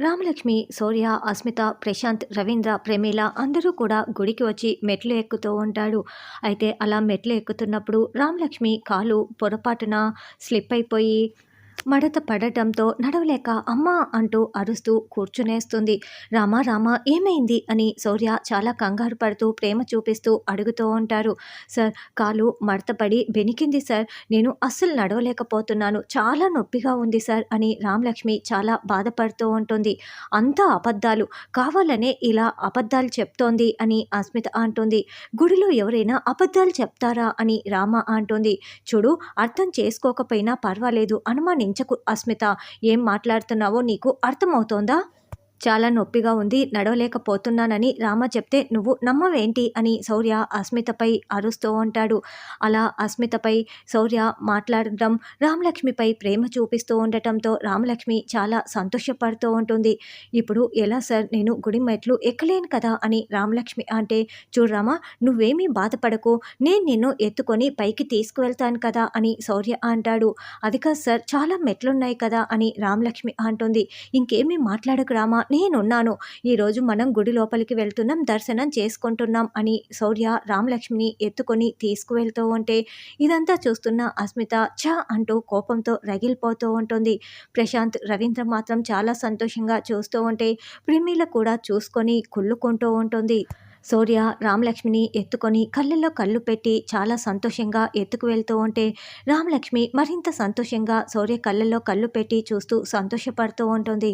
రామలక్ష్మి సూర్య అస్మిత ప్రశాంత్ రవీంద్ర ప్రమీల అందరూ కూడా గుడికి వచ్చి మెట్లు ఎక్కుతూ ఉంటాడు. అయితే అలా మెట్లు ఎక్కుతున్నప్పుడు రామలక్ష్మి కాలు పొరపాటున స్లిప్ అయిపోయి మడత పడటంతో నడవలేక అమ్మా అంటూ అరుస్తూ కూర్చునేస్తుంది. రామ రామ ఏమైంది? అని శౌర్య చాలా కంగారు పడుతూ ప్రేమ చూపిస్తూ అడుగుతూ ఉంటారు. సార్ కాలు మడతపడి బెనికింది సార్. నేను అస్సలు నడవలేకపోతున్నాను. చాలా నొప్పిగా ఉంది సార్ అని రామలక్ష్మి చాలా బాధపడుతూ ఉంటుంది. అంతా అబద్ధాలు. కావాలనే ఇలా అబద్ధాలు చెప్తోంది అని అస్మిత అంటుంది. గుడిలో ఎవరైనా అబద్ధాలు చెప్తారా? అని రామ అంటుంది. చూడు అర్థం చేసుకోకపోయినా పర్వాలేదు. పెంచకు అస్మిత ఏం మాట్లాడుతున్నావో నీకు అర్థమవుతోందా? చాలా నొప్పిగా ఉంది నడవలేకపోతున్నానని రామ చెప్తే నువ్వు నమ్మవేంటి? అని శౌర్య అస్మితపై అరుస్తూ ఉంటాడు. అలా అస్మితపై శౌర్య మాట్లాడడం రామలక్ష్మిపై ప్రేమ చూపిస్తూ ఉండటంతో రామలక్ష్మి చాలా సంతోషపడుతూ ఉంటుంది. ఇప్పుడు ఎలా సార్? నేను గుడి మెట్లు ఎక్కలేను కదా? అని రామలక్ష్మి అంటే చూడరామా నువ్వేమీ బాధపడకు. నేను నిన్ను ఎత్తుకొని పైకి తీసుకువెళ్తాను కదా? అని శౌర్య అంటాడు. అది కాదు సార్ చాలా మెట్లున్నాయి కదా? అని రామలక్ష్మి అంటుంది. ఇంకేమీ మాట్లాడకు రామా నేనున్నాను. ఈరోజు మనం గుడి లోపలికి వెళ్తున్నాం దర్శనం చేసుకుంటున్నాం అని శౌర్య రామలక్ష్మిని ఎత్తుకొని తీసుకువెళ్తూ ఉంటే ఇదంతా చూస్తున్న అస్మిత ఛ అంటూ కోపంతో రగిలిపోతూ ఉంటుంది. ప్రశాంత్ రవీంద్ర మాత్రం చాలా సంతోషంగా చూస్తూ ఉంటే ప్రిమీల కూడా చూసుకొని కుళ్ళుకుంటూ ఉంటుంది. సూర్య రామలక్ష్మిని ఎత్తుకొని కళ్ళల్లో కళ్ళు పెట్టి చాలా సంతోషంగా ఎత్తుకు వెళ్తూ ఉంటే రామలక్ష్మి మరింత సంతోషంగా సూర్య కళ్ళల్లో కళ్ళు పెట్టి చూస్తూ సంతోషపడుతూ ఉంటుంది.